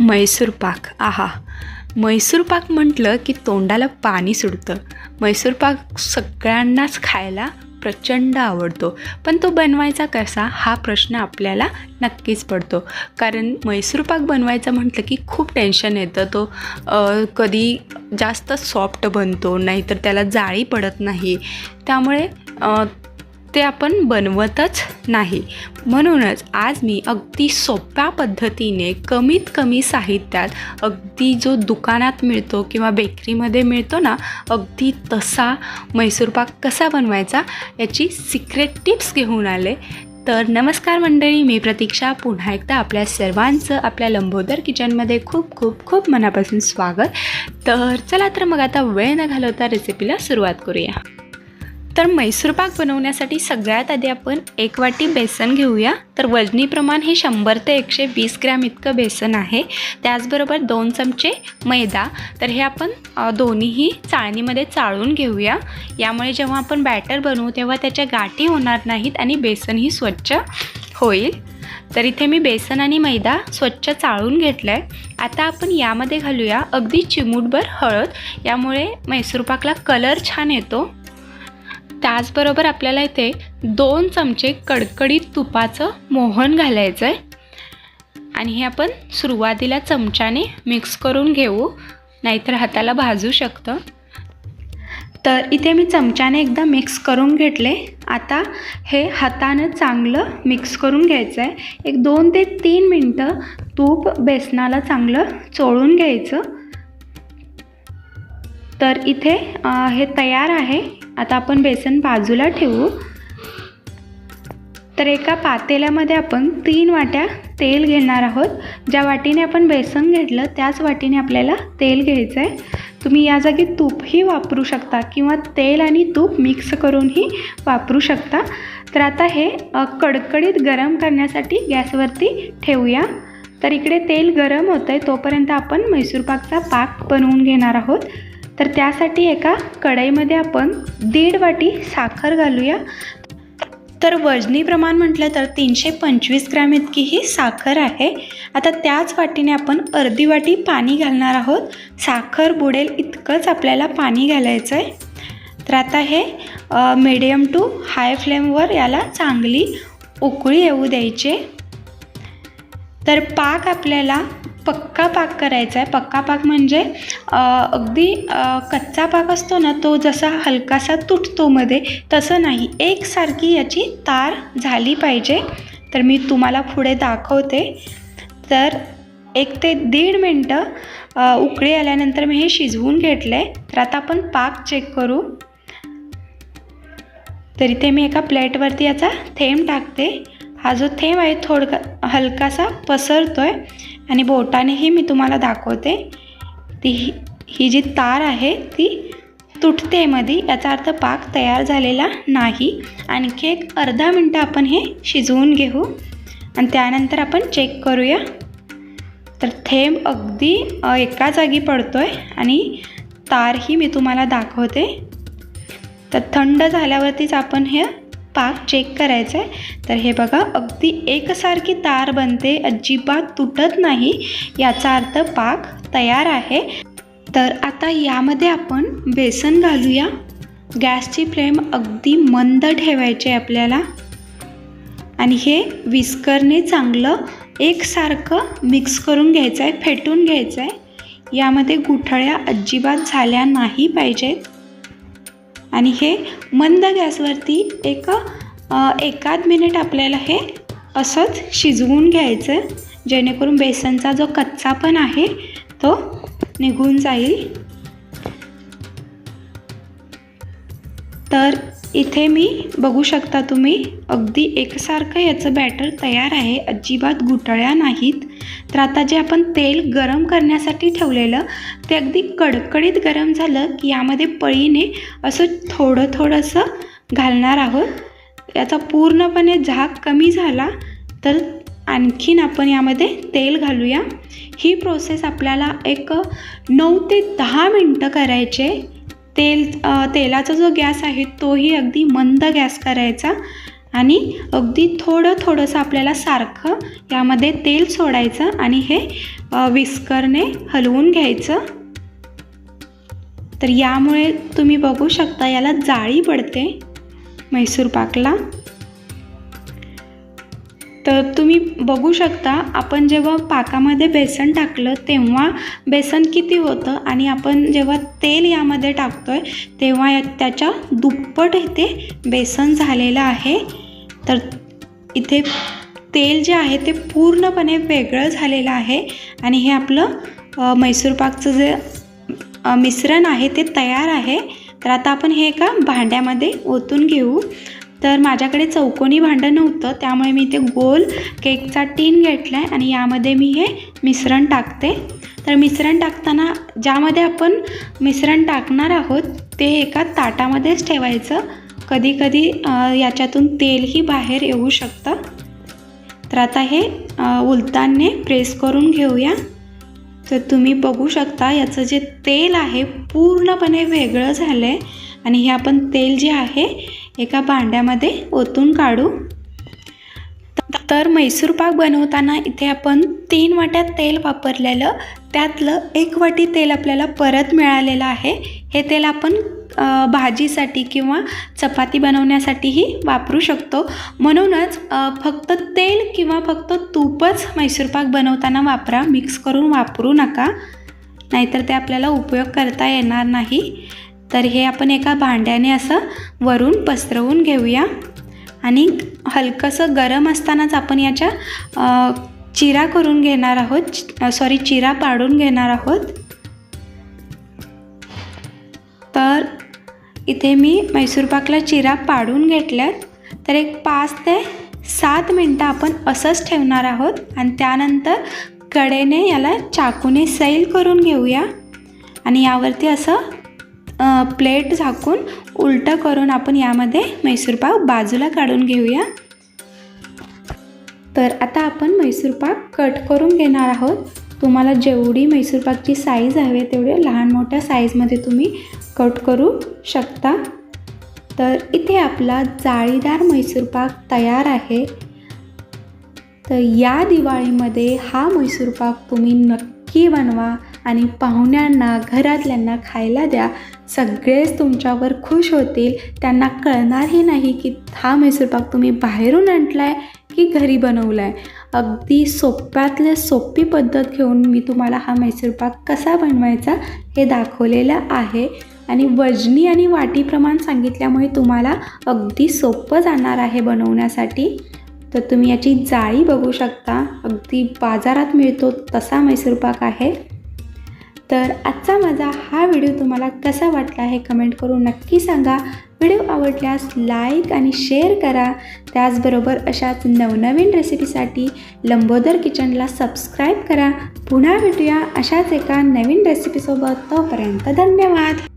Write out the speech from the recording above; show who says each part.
Speaker 1: मैसूर पाक. आहा. मैसूर पाक म्हटलं की तोंडाला पाणी सुटतं. मैसूर पाक सगळ्यांनाच खायला प्रचंड आवडतो. पण तो बनवायचा कसा? हा प्रश्न आपल्याला नक्कीच पडतो. कारण मैसूर पाक बनवायचा म्हटलं की खूप टेन्शन येतं. तो कधी जास्त सॉफ्ट बनतो नाहीतर त्याला जाळी पडत नाही. त्यामुळे ते आपण बनवतच नाही. म्हणूनच आज मी अगदी सोप्या पद्धतीने कमीत कमी साहित्यात अगदी जो दुकानात मिळतो किंवा बेकरीमध्ये मिळतो ना अगदी तसा मैसूरपाक कसा बनवायचा याची सिक्रेट टिप्स घेऊन आले. तर नमस्कार मंडळी मी प्रतीक्षा. पुन्हा एकदा आपल्या सर्वांचं आपल्या लंबोदर किचनमध्ये खूप खूप खूप मनापासून स्वागत. तर चला तर मग आता वेळ न घालवता रेसिपीला सुरुवात करूया. तर मैसूरपाक बनवण्यासाठी सगळ्यात आधी आपण एक वाटी बेसन घेऊया. तर वजनी प्रमाण हे शंभर ते एकशे वीस ग्रॅम इतकं बेसन आहे. त्याचबरोबर दोन चमचे मैदा. तर हे आपण दोन्हीही चाळणीमध्ये चाळून घेऊया. यामुळे जेव्हा आपण बॅटर बनवू तेव्हा त्याच्या गाठी होणार नाहीत आणि बेसनही स्वच्छ होईल. तर इथे मी बेसन आणि मैदा स्वच्छ चाळून घेतला आहे आता आपण यामध्ये घालूया अगदी चिमूटभर हळद. यामुळे मैसूरपाकला कलर छान येतो. त्याचबरोबर आपल्याला इथे दोन चमचे कडकडीत तुपाचं मोहन घालायचं आहे आणि हे आपण सुरुवातीला चमच्याने मिक्स करून घेऊ नाहीतर हाताला भाजू शकतं. तर इथे मी चमच्याने एकदा मिक्स करून घेतले. आता हे हातानं चांगलं मिक्स करून घ्यायचं आहे एक दोन ते तीन मिनटं तूप बेसनाला चांगलं चोळून घ्यायचं. तर इथे हे तयार आहे. आता आपण बेसन बाजूला ठेवू. तर एका पातेल्यामध्ये आपण तीन वाट्या तेल घेणार आहोत. ज्या वाटीने आपण बेसन घेतलं त्याच वाटीने आपल्याला तेल घ्यायचं आहे तुम्ही या जागी तूपही वापरू शकता किंवा तेल आणि तूप मिक्स करूनही वापरू शकता. तर आता हे कडकडीत गरम करण्यासाठी गॅसवरती ठेवूया. तर इकडे तेल गरम होतं आहे तोपर्यंत आपण म्हैसूर पाकचा पाक बनवून घेणार आहोत. तर त्यासाठी एका कढईमध्ये आपण दीड वाटी साखर घालूया. तर वजनी प्रमाण म्हटलं तर तीनशे पंचवीस ग्रॅम इतकी ही साखर आहे. आता त्याच वाटीने आपण अर्धी वाटी पाणी घालणार आहोत. साखर बुडेल इतकंच आपल्याला पाणी घालायचं आहे तर आता हे मीडियम टू हाय फ्लेमवर याला चांगली उकळी येऊ द्यायची. तर पाक आपल्याला पक्का पाक करायचा आहे. पक्का पाक म्हणजे अगदी कच्चा पाक असतो ना तो जसा हलकासा तुटतो मध्ये तसं नाही. एकसारखी याची तार झाली पाहिजे. तर मी तुम्हाला पुढे दाखवते. तर एक ते दीड मिनटं उकळी आल्यानंतर मी हे शिजवून घेतलं आहे तर आता आपण पाक चेक करू. तर इथे मी एका प्लेटवरती याचा थेंब टाकते. हा जो थेंब आहे थोडका हलकासा पसरतो आहे आणि बोटानेही मी तुम्हाला दाखवते. ती ही ही जी तार आहे ती तुटते मध्ये याचा अर्थ पाक तयार झालेला नाही. आणखी एक अर्धा मिनटं आपण हे शिजवून घेऊ. आणि त्यानंतर आपण चेक करूया. तर थेंब अगदी एका जागी पडतो आहे आणि तारही मी तुम्हाला दाखवते. तर थंड झाल्यावरतीच आपण हे पाक चेक करायचं आहे तर हे बघा अगदी एकसारखी तार बनते. अजिबात तुटत नाही. याचा अर्थ पाक तयार आहे. तर आता यामध्ये आपण बेसन घालूया. गॅसची फ्लेम अगदी मंद ठेवायची आहे आपल्याला. आणि हे विस्करने चांगलं एकसारखं मिक्स करून घ्यायचं आहे फेटून घ्यायचं आहे यामध्ये गुठळ्या अजिबात झाल्या नाही पाहिजेत. आणि हे मंद गॅसवरती एक एकाद मिनिट आपल्याला हे असंच शिजवून घ्यायचं जेणेकरून बेसनचा जो कच्चा पण आहे तो निघून जाईल. तर इथे मी बघू शकता तुम्ही अगदी एकसारखं याचं बॅटर तयार आहे. अजिबात गुटळ्या नाहीत. तर आता जे आपण तेल गरम करण्यासाठी ठेवलेलं ते अगदी कडकडीत गरम झालं की यामध्ये पळीने असं थोडं थोडंसं घालणार आहोत. याचा पूर्णपणे झाक कमी झाला तर आणखीन आपण यामध्ये तेल घालूया. ही प्रोसेस आपल्याला एक नऊ ते दहा मिनटं करायचे तेल तेलाचा जो गॅस आहे तोही अगदी मंद गॅस करायचा आणि अगदी थोडं थोडंसं आपल्याला सारखं यामध्ये तेल सोडायचं आणि हे विस्करने हलवून घ्यायचं. तर यामुळे तुम्ही बघू शकता याला जाळी पडते मैसूर पाकला. तर तुम्ही बघू शकता आपण जेव्हा पाकामध्ये बेसन टाकलं तेव्हा बेसन किती होतं आणि आपण जेव्हा तेल यामध्ये टाकतो आहे तेव्हा या त्याच्या दुप्पट इथे बेसन झालेलं आहे. तर इथे तेल जे आहे ते पूर्णपणे वेगळं झालेलं आहे आणि हे आपलं मैसूर पाकचं जे मिश्रण आहे ते तयार आहे. तर आता आपण हे एका भांड्यामध्ये ओतून घेऊ. तर माझ्याकडे चौकोनी भांडं नव्हतं त्यामुळे मी इथे गोल केकचा टीन घेतला आहे आणि यामध्ये मी हे मिश्रण टाकते. तर मिश्रण टाकताना ज्यामध्ये आपण मिश्रण टाकणार आहोत ते एका ताटामध्येच ठेवायचं. कधी कधी याच्यातून तेलही बाहेर येऊ शकतं. तर आता हे उलताने प्रेस करून घेऊया. तर तुम्ही बघू शकता याचं जे तेल आहे पूर्णपणे वेगळं झालं आहे आणि हे आपण तेल जे आहे एका भांड्यामध्ये ओतून काढू. तर मैसूर पाक बनवताना इथे आपण तीन वाट्यात तेल वापरलेलं त्यातलं एक वाटी तेल आपल्याला परत मिळालेलं आहे. हे तेल आपण भाजीसाठी किंवा चपाती बनवण्यासाठीही वापरू शकतो. म्हणूनच फक्त तेल किंवा फक्त तूपच मैसूर पाक बनवताना वापरा. मिक्स करून वापरू नका. नाहीतर ते आपल्याला उपयोग करता येणार नाही. तर हे आपण एका भांड्याने असं वरून पसरवून घेऊया. आणि हलकंसं गरम असतानाच आपण याच्या चिरा करून घेणार आहोत. सॉरी चिरा पाडून घेणार आहोत. तर इथे मी मैसूर पाकला चिरा पाडून घेतल्यात. तर एक पाच ते सात मिनटं आपण असंच ठेवणार आहोत. आणि त्यानंतर कडेने याला चाकूने सैल करून घेऊया. आणि यावरती असं प्लेट झाकून उलटं करून आपण यामध्ये मैसूर बाजूला काढून घेऊया. तर आता आपण म्हैसूरपाक कट करून घेणार आहोत. तुम्हाला जेवढी म्हैसूरपाकची साईज हवी तेवढे लहान मोठ्या साईजमध्ये तुम्ही कट करू शकता. तर इथे आपला जाळीदार म्हैसूरपाक तयार आहे. तर या दिवाळीमध्ये हा म्हैसूरपाक तुम्ही नक्की बनवा. आणि पाहुण्यांना घरातल्यांना खायला द्या. सगळेच तुमच्यावर खुश होतील. त्यांना कळणारही नाही की हा मैसूरपाक तुम्ही बाहेरून आणला आहे की घरी बनवला आहे अगदी सोप्यातल्या सोपी पद्धत घेऊन मी तुम्हाला हा मैसूरपाक कसा बनवायचा हे दाखवलेलं आहे. आणि वजनी आणि वाटी प्रमाण सांगितल्यामुळे तुम्हाला अगदी सोपं जाणार आहे बनवण्यासाठी. तर तुम्ही याची जाळी बघू शकता. अगदी बाजारात मिळतो तसा मैसूरपाक आहे. तर आजचा माझा हा व्हिडिओ तुम्हाला कसा वाटला हे कमेंट करून नक्की सांगा. व्हिडिओ आवडल्यास लाईक आणि शेअर करा. त्याचबरोबर अशाच नवनवीन रेसिपीसाठी लंबोदर किचनला सबस्क्राईब करा. पुन्हा भेटूया अशाच एका नवीन रेसिपीसोबत. तोपर्यंत धन्यवाद.